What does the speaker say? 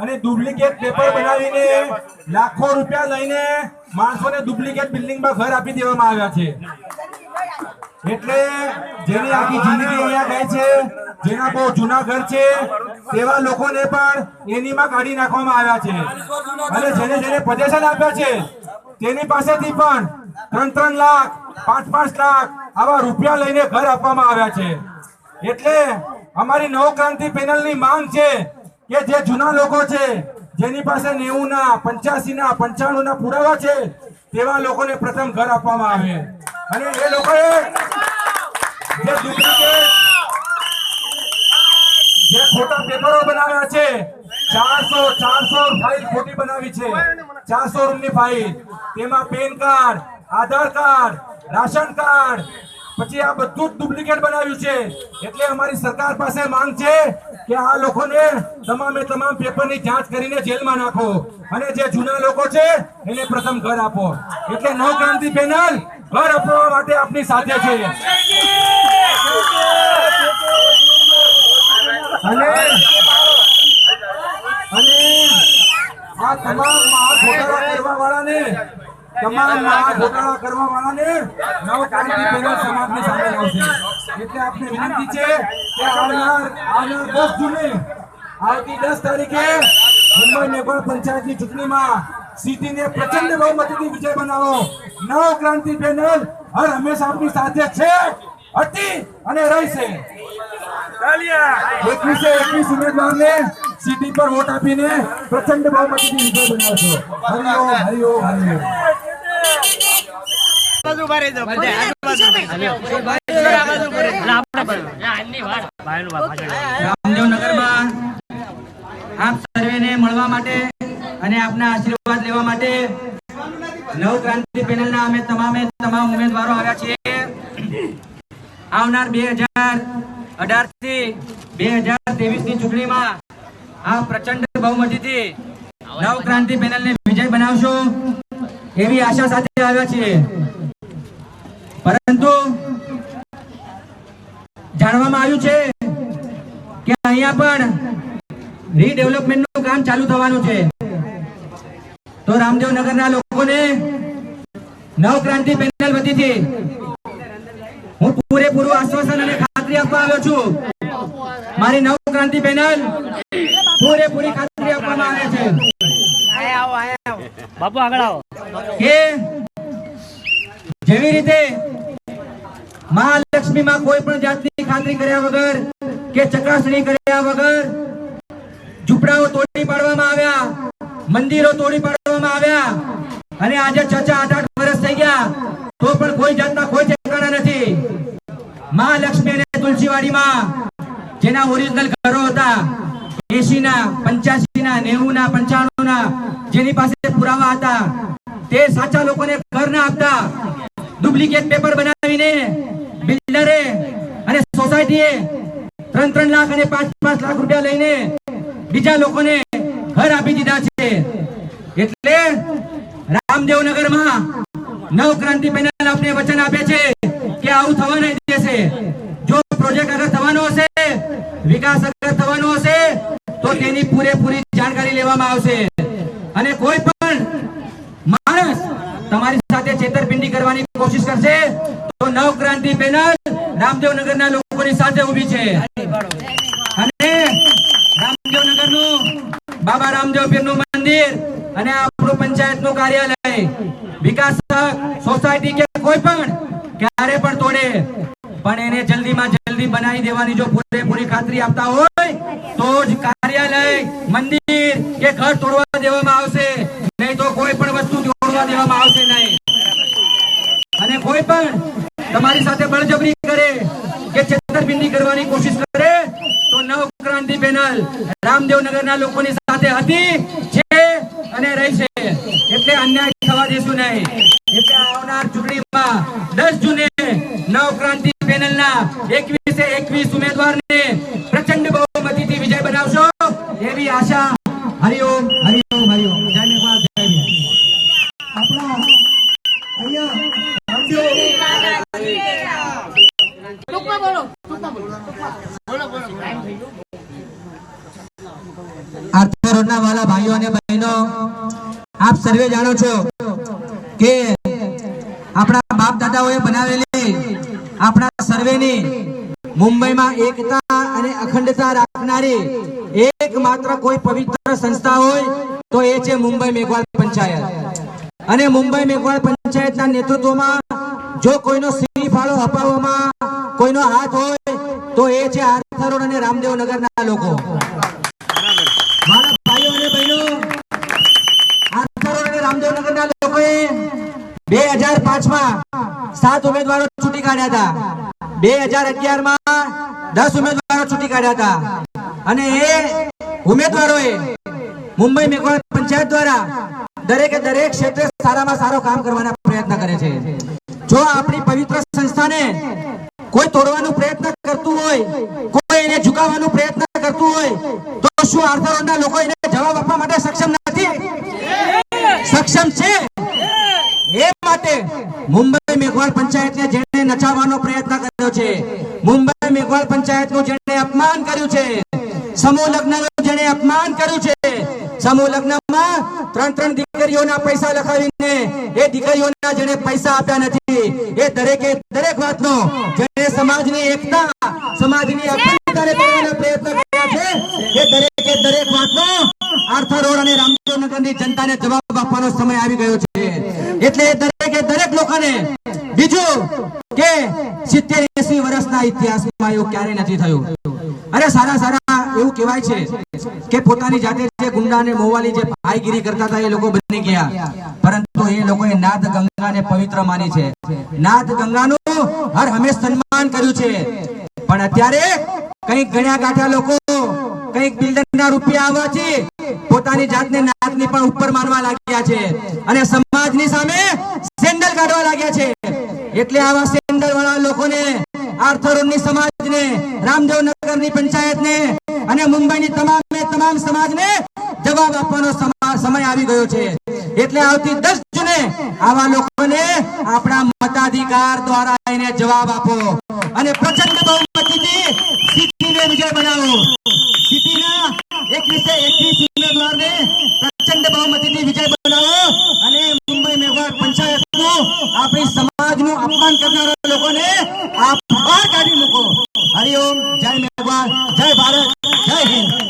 અને duplicate paper બનાવીને લાખો રૂપિયા લઈને માણસોને ડુપ્લિકેટ બિલ્ડિંગમાં ઘર આપી દેવામાં આવ્યા છે. એટલે જેની આખી જિંદગી અહીંયા ગઈ છે, જેના બહુ જૂના ઘર છે, તેવા લોકોને પણ એનીમાં કાઢી નાખવામાં આવ્યા છે. અને જેને જેને પજેશન આપ્યા છે, તેની પાસેથી પણ ત્રણ ત્રણ લાખ, પાંચ પાંચ લાખ આવા રૂપિયા લઈને ઘર આપવામાં આવ્યા છે. એટલે અમારી નવક્રાંતિ પેનલની માંગ છે કે જે જૂના લોકો છે, જેની પાસે નેવું ના પંચ્યાસી ના પંચાણું ના પુરાવા છે, તેવા લોકોને પ્રથમ ઘર આપવામાં આવે. અને એ લોકોએ જે ડુપ્લિકેટ, જે ખોટા પેપરો બનાવ્યા છે, ચારસો ચારસો ફાઇલ ખોટી બનાવી છે. ચારસો રૂમની ફાઇલ. તેમાં pan card, Aadhaar card, ration card પછી આ બધું જ ડુપ્લિકેટ બનાવ્યું છે. એટલે અમારી સરકાર પાસે માંગ છે કે આ લોકોને તમામે તમામ પેપરની જાંચ કરીને જેલમાં નાખો. અને જે જૂના લોકો છે, એને પ્રથમ ઘર આપો. એટલે નવક્રાંતિ પેનલ ઘર અપાવવા માટે આપની સાથે છે. અને આ તમામ મહા ઘોટાળા કરવા વાળાને તમામ મહા ઘોટાળા કરવા વાળાને નવ ક્રાંતિ પેનલ સમાજની સામે લાવશે. એટલે આપને વિનંતી છે કે આવનાર આવનાર દસ જૂને, આવતી દસ તારીખે મુંબઈ નગર પંચાયતની ચૂંટણીમાં સીધીને પ્રચંડ બહુમતીથી વિજય બનાવો. નવ ક્રાંતિ પેનલ હર હંમેશા આપની સાથે છે, હતી અને રહેશે. એકવીસે એકવીસ ઉમેદવારને સીટી પર વોટ આપીને પ્રચંડ બહુમતીથી મળવા માટે અને આપના આશીર્વાદ લેવા માટે નવ ક્રાંતિ પેનલના અમે તમામે તમામ ઉમેદવારો આવ્યા છીએ. આવનાર બે હજાર અઢારથી બે હજાર ત્રેવીસની ચૂંટણીમાં આ પ્રચંડ બહુમતીથી નવ ક્રાંતિ પેનલને વિજય બનાવશો એવી આશા સાથે આવ્યા છીએ. પરંતુ જાણવામાં આવ્યું છે કે અહીંયા પણ રીડેવલપમેન્ટનું કામ ચાલુ થવાનું છે. તો રામદેવનગરના લોકોને નવ ક્રાંતિ પેનલ વતીથી હું પૂરેપૂરું આશ્વાસન અને ખાતરી આપવા આવ્યો છું. મારી નવ ક્રાંતિ પેનલ પૂરેપૂરી ખાતરી આપવામાં આવે છે. બાપુ આગળ આવો. કે જેવી રીતે મહાલક્ષ્મીમાં કોઈ પણ જાતની ખાતરી કર્યા વગર કે ચકાસણી કર્યા વગર ઝૂંપડાઓ તોડી પાડવામાં આવ્યા મંદિરો તોડી પાડવામાં આવ્યા અને આજે છ છ આઠ આઠ વર્ષ થઈ ગયા તો પણ કોઈ જાતના કોઈ ઠેકાણા નથી. મહાલક્ષ્મી અને તુલસીવાડીમાં જેના ઓરિજિનલ ઘરો હતા એસી ના પંચ્યાસી ના નેવું ના પંચાણું ના જેની પાસે પુરાવા હતા, તે સાચા લોકોને કર ના આપતા, ડુપ્લિકેટ પેપર બનાવીને બિલ્ડરે અને સોસાયટીએ ત્રણ ત્રણ લાખ અને પાંચ પાંચ લાખ રૂપિયા લઈને બીજા લોકોને ઘર આપી દીધા છે. એટલે રામદેવનગરમાં નવ ક્રાંતિ પેનલ આપણે વચન આપે છે કે આવું થવા નહીં દેશે જો પ્રોજેક્ટ અગર થવાનો હશે વિકાસ અગર થવાનો હશે તો તેની પૂરેપૂરી જાણકારી લેવામાં આવશે. અને કોઈ પણ માણસ તમારી સાથે છેતરપિંડી કરવાની કોશિશ કરશે, તો નવ ક્રાંતિ પેનલ રામદેવનગરના લોકોની સાથે ઊભી છે. અને રામદેવનગરનું બાબા રામદેવ પીરનું મંદિર અને આપણું પંચાયતનું કાર્યાલય વિકાસ સોસાયટી કે કોઈ પણ ક્યારે પણ તોડે. પણ એને જલ્દીમાં જલ્દી બનાવી દેવાની જો પૂરેપૂરી ખાતરી આપતા હોય, તો જ કાર્યાલય, મંદિર કે ઘર તોડવા દેવામાં આવશે. નહીં તો કોઈ પણ વસ્તુ તોડવા દેવામાં આવશે નહીં. અને કોઈ પણ તમારી સાથે બળજબરી કરે કે છેતરપિંડી કરવાની કોશિશ કરે, તો નવ ક્રાંતિ પેનલ રામદેવનગરના લોકોની સાથે હતી છે અને રહેશે. એટલે અન્યાય થવા દેશું નહીં. એટલે આવનાર ચૂંટણીમાં દસ જૂને નવ ક્રાંતિ પેનલના એકવીસે એકવીસ ઉમેદવારને આશા. હરિઓમ હરિઓમ હરિઓમ જય મેઘવાલ જય ભીમ આપણા અહીંયા બોલો બોલો. બોલો વાલા ભાઈઓ અને બહેનો આપ સર્વે જાણો છો કે આપણા બાપ દાદાઓએ બનાવેલી આપણા સર્વેની મુંબઈમાં એકતા અને અખંડતા રાખનારી એકમાત્ર કોઈ પવિત્ર સંસ્થા હોય તો એ છે મુંબઈ મેઘવાલ પંચાયત. અને મુંબઈ મેઘવાલ પંચાયતના નેતૃત્વમાં જો કોઈનો સિંહ ફાળો અપાવવામાં કોઈનો હાથ હોય તો એ છે આર્થર અને રામદેવ નગરના લોકો. મારા ભાઈઓ અને બહેનો આર્થર અને રામદેવ નગરના લોકોએ બે હજાર પાંચમાં સાત ઉમેદવારો ચૂંટી કાઢ્યા હતા. બે હજાર અગિયારમાં દસ ઉમેદવારો ચૂંટી કાઢ્યા હતા. અને એ ઉમેદવારોએ મુંબઈ મેઘવાળ પંચાયત દ્વારા દરેકે દરેક ક્ષેત્રે સારામાં સારો કામ કરવાના પ્રયત્ન કરે છે. જો આપણી પવિત્ર સંસ્થાને કોઈ તોડવાનો પ્રયત્ન કરતું હોય, કોઈ એને ઝુકાવવાનો પ્રયત્ન કરતું હોય, તો શું આર્થરોડના લોકો એને જવાબ આપવા માટે સક્ષમ નથી? સક્ષમ છે? એ માટે મુંબઈ મેઘવાળ પંચાયતને નચાવવાનો પ્રયત્ન કર્યો છે. મુંબઈ મેઘવાળ પંચાયતનું જેણે અપમાન કર્યું છે, સમૂહ લગ્નનું જેણે અપમાન કર્યું છે, સમૂહ લગ્નમાં ત્રણ ત્રણ દીકરીઓના પૈસા લખાવીને એ દીકરીઓના જેને પૈસા આપ્યા નથી. એ દરેકે દરેક વાતનો જેને સમાજની એકતા, સમાજની અખંડતાને તોડવાના પ્રયત્ન કર્યા છે, એ દરેકે દરેક વાતનો આર્થર રોડ અને રામદેવનગરની જનતાને જવાબ આપવાનો સમય આવી ગયો છે. એટલે દરેકે દરેક લોકોને બીજું કે સિત્તેર એસી વર્ષના ઇતિહાસમાં એવું ક્યારે નથી થયું? અરે સારા સારા, એવું કહેવાય છે કે પોતાની જાતે જે ગુંડા અને મોવાલી જે ભાઈગીરી કરતા હતા એ લોકો બની ગયા. પરંતુ એ લોકોએ નાદ ગંગાને પવિત્ર માની છે. નાદ ગંગાનું હર હંમેશ સન્માન કર્યું છે. પણ અત્યારે કંઈક ગણ્યા ગાંઠ્યા લોકો, કંઈક બિલ્ડરના રૂપિયા આવવાથી પોતાની જાતને નાદની પણ ઉપર માનવા લાગ્યા છે. અને સમાજની સામે સેન્ડલ કાઢવા લાગ્યા છે. એટલે આવા સેન્ટર વાળા લોકોને આર્થરોડની સમાજને, રામદેવનગરની પંચાયતને અને મુંબઈની તમામે તમામ સમાજને જવાબ આપવાનો સમય આવી ગયો છે. એટલે આવતી દસ જૂને આવા લોકોને આપણા મતાધિકાર દ્વારા એને જવાબ આપો. અને પ્રચંડ બહુમતીથી સિદ્ધિને વિજય બનાવો. સિદ્ધિના એકવીસે એકવીસ ઉમેદવારને પ્રચંડ બહુમતીથી વિજય બનાવો. અપમાન કરનારા લોકોને આભાર કાઢી મૂકો. હરિઓમ જય મેઘવાલ જય ભારત જય હિન્દ.